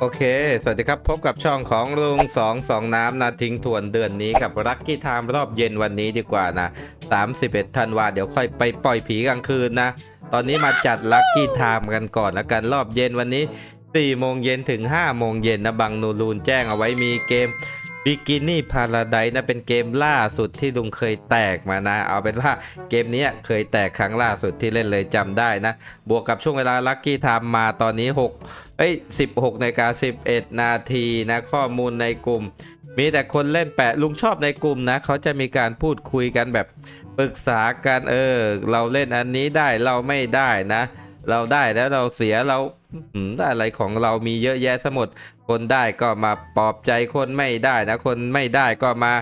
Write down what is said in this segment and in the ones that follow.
โอเค สวัสดีครับ พบกับช่องของลุงสองสองน้ำนาทิ้งทวนเดือนนี้กับลัคกี้ไทม์รอบเย็นวันนี้ดีกว่านะ 31ธันวาเดี๋ยวค่อยไปปล่อยผีกลางคืนนะ ตอนนี้มาจัดลัคกี้ไทม์กันก่อนแล้วกันรอบเย็นวันนี้4โมงเย็นถึง5โมงเย็นนะบังนูรูนแจ้งเอาไว้มีเกม บิกินี่พาราไดนะเป็นเกมล่าสุดที่ลุงเคยแตกมานะ เอาเป็นว่าเกมนี้เคยแตกครั้งล่าสุดที่เล่นเลยจำได้นะ บวกกับช่วงเวลาลัคกี้ไทม์มาตอนนี้6เอ้ย16นาฬิกา11 นาทีนะข้อมูลในกลุ่ม มีแต่คนเล่นแปะลุงชอบในกลุ่มนะ เขาจะมีการพูดคุยกันแบบปรึกษากันเออ เราเล่นอันนี้ได้เราไม่ได้นะ เราได้แล้วเราเสียเรา อะไรของเรามีเยอะแยะสมด คนได้ก็มาปลอบใจคนไม่ได้นะ คนไม่ได้ก็มา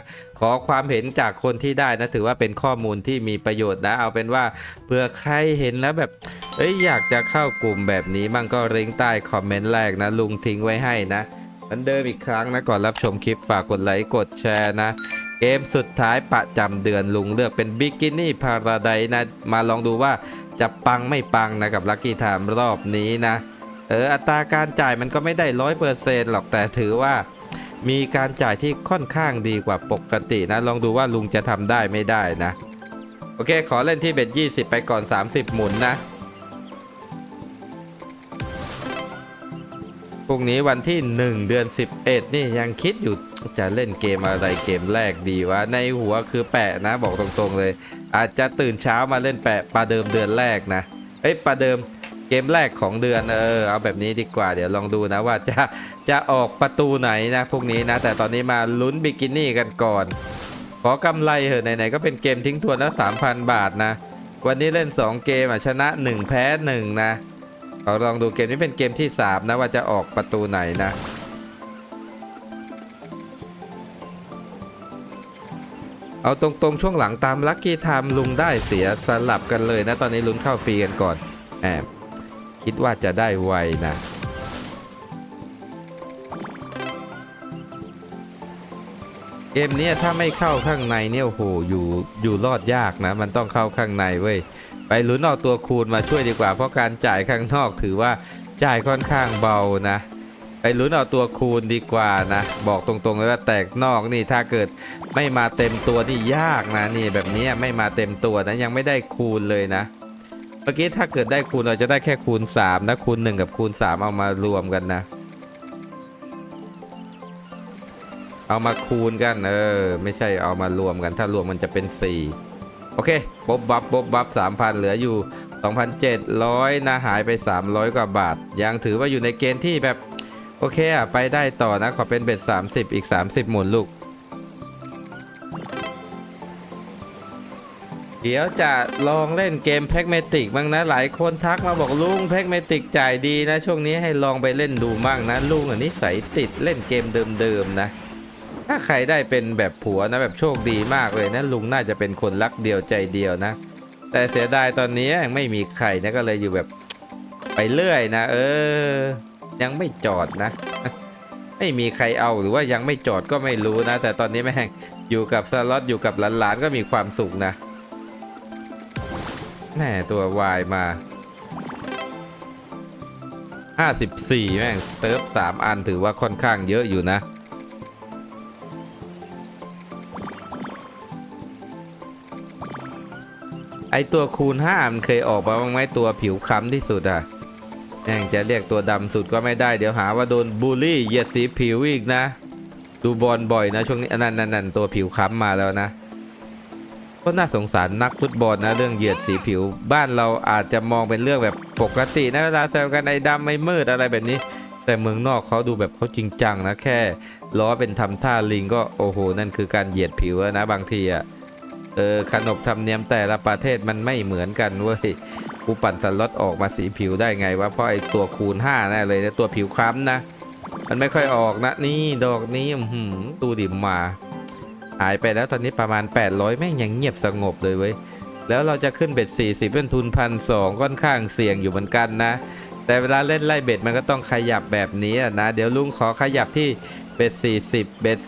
ขอความเห็นจากคนที่ได้นะ ถือว่าเป็นข้อมูลที่มีประโยชน์นะ เอาเป็นว่าเผื่อใครเห็นแล้วแบบเอ้ยอยากจะเข้ากลุ่มแบบนี้มั่งก็เร่งใต้คอมเมนต์แรกนะ ลุงทิ้งไว้ให้นะเหมือนเดิมอีกครั้งนะก่อนรับชมคลิปฝากกดไลค์กดแชร์นะเกมสุดท้ายประจำเดือนลุงเลือกเป็นบิกินี่พาราไดนะ มาลองดูว่าจะปังไม่ปังนะกับลัคกี้ไทม์รอบนี้นะ เอออัตราการจ่ายมันก็ไม่ได้ร้อยเปอร์เซนต์หรอกแต่ถือว่ามีการจ่ายที่ค่อนข้างดีกว่าปกตินะ ลองดูว่าลุงจะทำได้ไม่ได้นะ โอเค ขอเล่นที่เบ็ด20 ไปก่อน 30 หมุนนะพรุ่งนี้วันที่ 1 เดือน 11 นี่ยังคิดอยู่จะเล่นเกมอะไรเกมแรกดีวะ ในหัวคือแปะนะบอกตรงๆเลย อาจจะตื่นเช้ามาเล่นแปะประเดิมเดือนแรกนะ เอ้ยประเดิม มแรกของเดือนเออเอาแบบนี้ดีกว่าเดี๋ยวลองดูนะว่าจะจะออกประตูไหนนะพวกนี้นะ แต่ตอนนี้มาลุ้นบิกินี่กันก่อน ขอกำไรเหอะไหนๆก็เป็นเกมทิ้งทวนและ3,000 บาทนะ วันนี้เล่น 2 เกมอะชนะ 1 แพ้ 1 นะขอลองดูเกมนี้เป็นเกมที่ 3 นะว่าจะออกประตูไหนนะเอาตรงๆ ช่วงหลังตามลัคกี้ไทม์ลุงได้เสียสลับกันเลยนะ ตอนนี้ลุ้นเข้าฟรีกันก่อนแอบ คิดว่าจะได้ไวนะ เกมนี้ถ้าไม่เข้าข้างในเนี่ยโหอยู่อยู่รอดยากนะ มันต้องเข้าข้างในเว้ย ไปลุ้นเอาตัวคูณมาช่วยดีกว่า เพราะการจ่ายข้างนอกถือว่าจ่ายค่อนข้างเบานะ ไปลุ้นเอาตัวคูณดีกว่านะ บอกตรงๆเลยว่าแตกนอกนี่ถ้าเกิดไม่มาเต็มตัวนี่ยากนะนี่แบบนี้ไม่มาเต็มตัวนะยังไม่ได้คูณเลยนะ เมื่อกี้ถ้าเกิดได้คูณเราจะได้แค่คูณ3นะคูณ1กับคูณ3เอามารวมกันนะ เอามาคูณกันเออไม่ใช่เอามารวมกัน ถ้ารวมมันจะเป็น 4 โอเคบ๊บบับบ๊บบับ3,000 เหลืออยู่ 2,700 นะหายไป 300 กว่าบาท ยังถือว่าอยู่ในเกณฑ์ที่แบบ โอเคอะไปได้ต่อนะ ขอเป็นเบ็ด30 อีก 30 หมุนลูก เดี๋ยวจะลองเล่นเกมแพ็กเมติกบ้างนะหลายคนทักมาบอกลุงแพ็กเมติกจ่ายดีนะ ช่วงนี้ให้ลองไปเล่นดูมั่งนะลุงอันนี้ใสยติดเล่นเกมเดิมๆนะ ถ้าใครได้เป็นแบบผัวนะแบบโชคดีมากเลยนะลุงน่าจะเป็นคนรักเดียวใจเดียวนะ แต่เสียดายตอนนี้ยังไม่มีใครนะก็เลยอยู่แบบไปเรื่อยนะ เออ ยังไม่จอดนะ ไม่มีใครเอาหรือว่ายังไม่จอดก็ไม่รู้นะ แต่ตอนนี้แม่งอยู่กับสล็อตอยู่กับหลานๆก็มีความสุขนะ แม่ตัววายมา 54 แม่ง เซิร์ฟ 3 อันถือว่าค่อนข้างเยอะอยู่นะไอตัวคูณ5มันเคยออกมาบ้างไหมตัวผิวค้ำที่สุดอะแม่งจะเรียกตัวดำสุดก็ไม่ได้เดี๋ยวหาว่าโดนบูลลี่เหยียดสีผิวอีกนะ ดูบอลบ่อยนะช่วงนี้นนั่นนั่นนั่นตัวผิวค้ำมาแล้วนะ ก็น่าสงสารนักฟุตบอลนะเรื่องเหยียดสีผิว บ้านเราอาจจะมองเป็นเรื่องแบบปกตินะเวลาแซวกันไอ้ดำไม่มืดอะไรแบบนี้ แต่เมืองนอกเขาดูแบบเขาจริงจังนะแค่ล้อเป็นทำท่าลิงก็โอ้โหนั่นคือการเหยียดผิวนะบางทีอะเออขนบธรรมเนียมแต่ละประเทศมันไม่เหมือนกันเว้ยกูปั่นสล็อตออกมาสีผิวได้ไงวะเพราะไอตัวคูณ5แน่เลยนะตัวผิวคล้ำนะ มันไม่ค่อยออกนะนี่ดอกนี้หืมตูดิมมา หายไปแล้วตอนนี้ประมาณ 800 แม่งยังเงียบสงบเลยเว้ย แล้วเราจะขึ้นเบ็ด 40 เป็นทุนพันสองค่อนข้างเสี่ยงอยู่เหมือนกันนะ แต่เวลาเล่นไล่เบ็ดมันก็ต้องขยับแบบนี้นะ เดี๋ยวลุงขอขยับที่เบ็ด 40 เบ็ด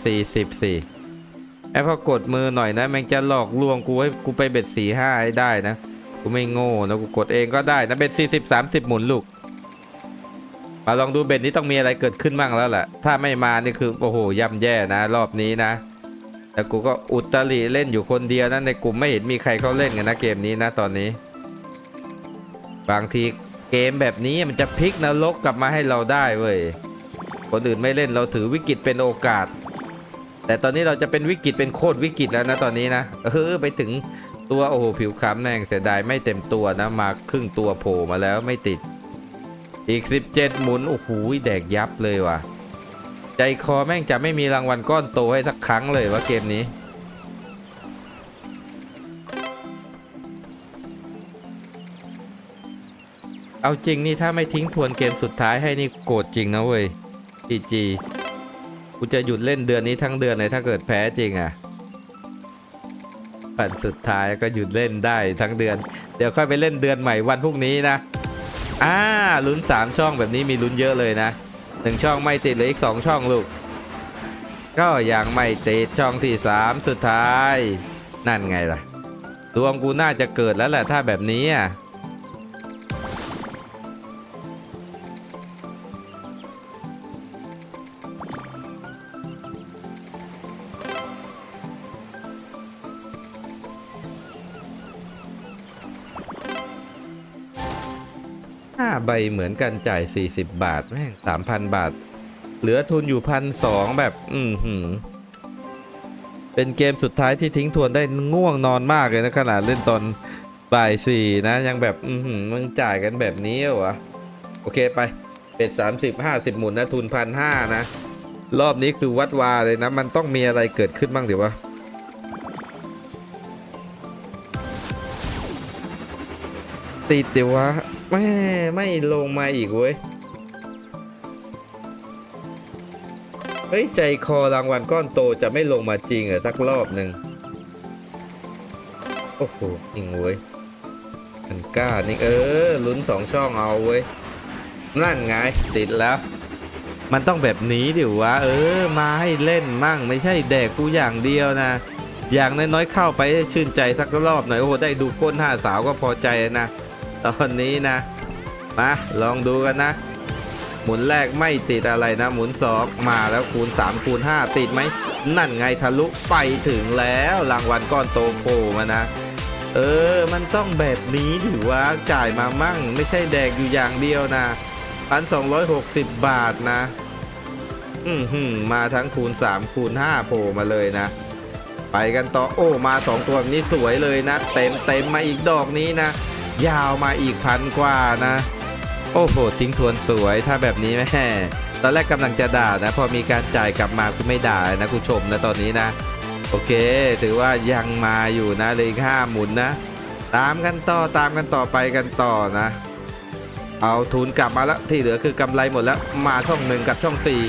44ไอ้พอกดมือหน่อยนะม่งจะหลอกลวงกูให้กูไปเบ็ดสี่ห้าให้ได้นะ กูไม่โง่นะกูกดเองก็ได้นะเบ็ดสี่สิบสามสิบหมุนลูกมาลองดูเบ็ดนี้ต้องมีอะไรเกิดขึ้นบ้างแล้วแหละถ้าไม่มานี่คือโอ้โหย่ำแย่นะ รอบนี้นะ แต่กูก็อุตริเล่นอยู่คนเดียวนะในกลุ่มไม่เห็นมีใครเขาเล่นกันนะเกมนี้นะตอนนี้ บางทีเกมแบบนี้มันจะพลิกนรกกลับมาให้เราได้เว้ยคนอื่นไม่เล่นเราถือวิกฤตเป็นโอกาส แต่ตอนนี้เราจะเป็นวิกฤตเป็นโคตรวิกฤตแล้วนะตอนนี้นะเออไปถึงตัวโอ้โหผิวคล้ำแม่งเสียดายไม่เต็มตัวนะมาครึ่งตัวโผล่มาแล้วไม่ติด อีก 17 หมุนโอ้โหแดกยับเลยว่ะ ใจคอแม่งจะไม่มีรางวัลก้อนโตให้สักครั้งเลยวะเกมนี้ เอาจริงนี่ถ้าไม่ทิ้งทวนเกมสุดท้ายให้นี่โกรธจริงนะเว้ยจีจีกูจะหยุดเล่นเดือนนี้ทั้งเดือนเลยถ้าเกิดแพ้จริงอะวันสุดท้ายก็หยุดเล่นได้ทั้งเดือน เดี๋ยวค่อยไปเล่นเดือนใหม่วันพรุ่งนี้นะ อ่าลุ้น 3 ช่องแบบนี้มีลุ้นเยอะเลยนะ หนึ่งช่องไม่ติดเหลืออีก2ช่องลูก ก็ยังไม่ติดช่องที่3สุดท้าย นั่นไงล่ะดวงกูน่าจะเกิดแล้วแหละถ้าแบบนี้อะ ใบเหมือนกันจ่าย 40 บาทแม่งสามพันบาท เหลือทุนอยู่พันสองแบบ อืมหืมเป็นเกมสุดท้ายที่ทิ้งทวนได้ง่วงนอนมากเลยนะขนาดเล่นตอนบ่ายสี่นะ ยังแบบ อืมหืมมึงจ่ายกันแบบนี้เหรอวะโอเคไปเป็ดสามสิบห้าสิบหมุนนะทุนพันห้านะ รอบนี้คือวัดวาเลยนะ มันต้องมีอะไรเกิดขึ้นบ้างเดี๋ยววะติดเดี๋ยววะ แม่ไม่ลงมาอีกเว้ย เฮ้ย ใจคอรางวัลก้อนโตจะไม่ลงมาจริงเหรอสักรอบหนึ่งโอ้โหจริงเว้ยมันกล้านี่เออลุ้นสองช่องเอาเว้ย นั่นไงติดแล้ว มันต้องแบบนี้ดิวะ เออ มาให้เล่นมั่ง ไม่ใช่แดกกูอย่างเดียวนะ อย่างน้อยๆเข้าไปชื่นใจสักรอบหน่อย โอ้โห ได้ดูก้นห้าสาวก็พอใจนะ ตอนนี้นะ มาลองดูกันนะ หมุนแรกไม่ติดอะไรนะ หมุน 2 มาแล้วคูณ 3 คูณ 5 ติดไหม นั่นไงทะลุไปถึงแล้วรางวัลก้อนโตโผล่มานะ เออ มันต้องแบบนี้ถือว่าจ่ายมามั่ง ไม่ใช่แดกอยู่อย่างเดียวนะพันสองบาทนะ อืมหืมมาทั้งคูณ 3 คูณ 5 โผล่มาเลยนะไปกันต่อโอ้มา 2 ตัวนี้สวยเลยนะ เต็มเต็มมาอีกดอกนี้นะ ยาวมาอีกพันกว่านะ โอ้โห ทิ้งทวนสวยถ้าแบบนี้แม่ตอนแรกกำลังจะด่านะ พอมีการจ่ายกลับมากูไม่ด่านะกูชมนะตอนนี้นะ โอเค ถือว่ายังมาอยู่นะเลยห้าหมุนนะ ตามกันต่อตามกันต่อไปกันต่อนะ เอาทุนกลับมาแล้วที่เหลือคือกำไรหมดแล้วมาช่องหนึ่งกับช่องสี่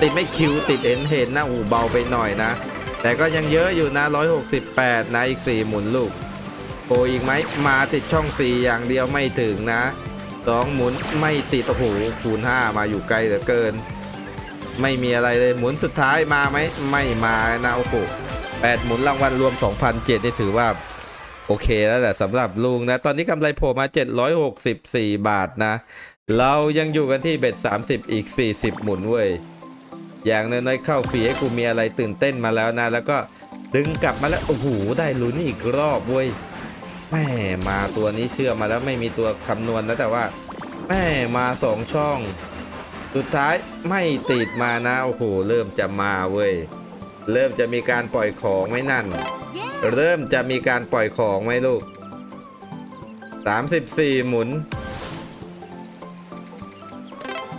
ติดไม่คิวติดเอ็นเห็นนะอูเบาไปหน่อยนะ แต่ก็ยังเยอะอยู่นะ 168 นะอีก 4 หมุนลูก โออีกไหมมาติดช่อง 4 อย่างเดียวไม่ถึงนะสองหมุนไม่ติดโอ้โหคูณ5มาอยู่ไกลเหลือเกิน ไม่มีอะไรเลยหมุนสุดท้ายมาไหมไม่มานะโอ้โหแปดหมุนรางวัลรวม 2,007นี่ถือว่าโอเคแล้วแหละสำหรับลุงนะ ตอนนี้กำไรโผล่มา 764 บาทนะ เรายังอยู่กันที่เบ็ด 30 อีก 40 หมุนเว้ย อย่างน้อยๆเข้าฟรีให้กูมีอะไรตื่นเต้นมาแล้วนะ แล้วก็ดึงกลับมาแล้ว โอ้โห ได้ลุ้นอีกรอบเว้ย แม่มาตัวนี้เชื่อมาแล้วไม่มีตัวคำนวณนะแต่ว่าแม่มาสองช่อง สุดท้ายไม่ติดมานะโอ้โหเริ่มจะมาเว้ยเริ่มจะมีการปล่อยของไหมนั่น เริ่มจะมีการปล่อยของไหมลูก 34 หมุน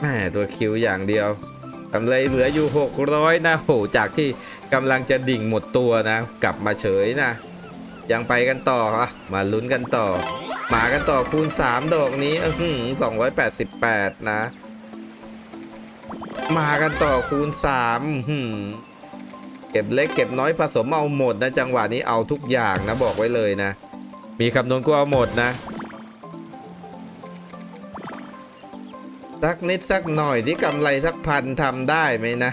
แม่ตัวคิวอย่างเดียวกำไรเหลืออยู่ 600 นะโหจากที่กำลังจะดิ่งหมดตัวนะ กลับมาเฉยนะ ยังไปกันต่ออะมาลุ้นกันต่อ มากันต่อคูณ 3 ดอกนี้อื้อหือ288นะ มากันต่อคูณ3หือเก็บเล็กเก็บน้อยผสมเอาหมดนะจังหวะนี้เอาทุกอย่างนะบอกไว้เลยนะ มีคำนวณกูเอาหมดนะสักนิดสักหน่อยที่กำไรสักพันทำได้ไหมนะ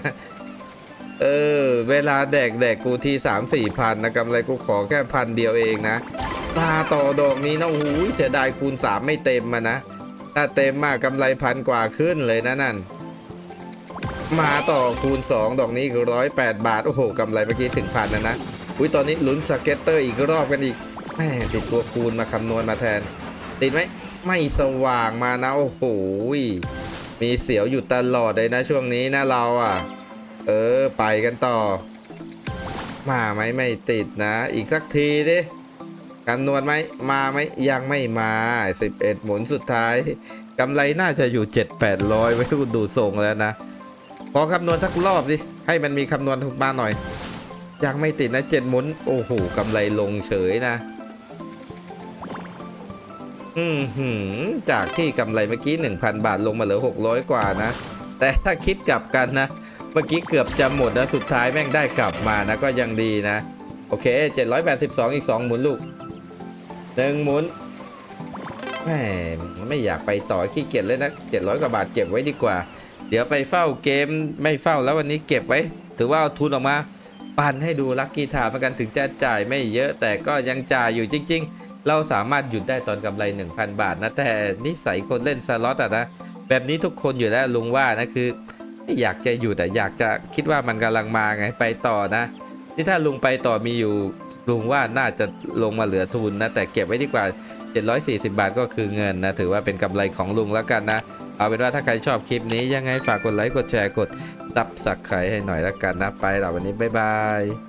เออ เวลาแดกแดกกูทีสามสี่พันนะกำไรกูขอแค่พันเดียวเองนะมาต่อดอกนี้นะโอ้โหเสียดายคูณสามไม่เต็มมานะ ถ้าเต็มมากกำไรพันกว่าขึ้นเลยนะนั่น มาต่อคูณ 2 ดอกนี้คือร้อยแปดบาท โอ้โหกำไรเมื่อกี้ถึงพันนะนะอุ้ยตอนนี้ลุ้นสเก็ตเตอร์อีกรอบกันอีกแหมติดตัวคูณมาคำนวณมาแทน ติดไหมไม่สว่างมานะ โอ้โหมีเสียวอยู่ตลอดเลยนะช่วงนี้นะเราอะ เออ ไปกันต่อ มาไหมไม่ติดนะ อีกสักทีดิคำนวณไหมมาไหมยังไม่มา 11 หมุนสุดท้ายกำไรน่าจะอยู่ 7 8 0 0ไว้คุณดูทรงแล้วนะ พอคำนวณสักรอบดิให้มันมีคำนวณมาหน่อย ยังไม่ติดนะเจ็ดหมุน โอ้โหกำไรลงเฉยนะ อืมหืมจากที่กำไรเมื่อกี้ 1,000 บาทลงมาเหลือ 600 กว่านะ แต่ถ้าคิดกลับกันนะ เมื่อกี้เกือบจะหมดนะสุดท้ายแม่งได้กลับมานะก็ยังดีนะ โอเค 782 อีก 2 หมุนลูกหนึ่งหมุนแหมไม่อยากไปต่อขี้เกียจเลยนะ 700 กว่าบาทเก็บไว้ดีกว่า เดี๋ยวไปเฝ้าเกมไม่เฝ้าแล้ววันนี้เก็บไว้ ถือว่าเอาทุนออกมาปันให้ดูลัคกี้ทามกันถึงจะจ่ายไม่เยอะแต่ก็ยังจ่ายอยู่จริง ๆ เราสามารถหยุดได้ตอนกำไร 1,000 บาทนะแต่นิสัยคนเล่นสล็อตอะนะแบบนี้ทุกคนอยู่แล้วลุงว่านะคือ ไม่อยากจะหยุดแต่อยากจะคิดว่ามันกำลังมาไงไปต่อนะนี่ถ้าลุงไปต่อมีอยู่ลุงว่าน่าจะลงมาเหลือทุนนะ แต่เก็บไว้ดีกว่า 740 บาทก็คือเงินนะ ถือว่าเป็นกำไรของลุงแล้วกันนะ เอาเป็นว่าถ้าใครชอบคลิปนี้ยังไงฝากกดไลค์กดแชร์กดตับสักไครให้หน่อยแล้วกันนะ ไปแล้ววันนี้บ๊ายบาย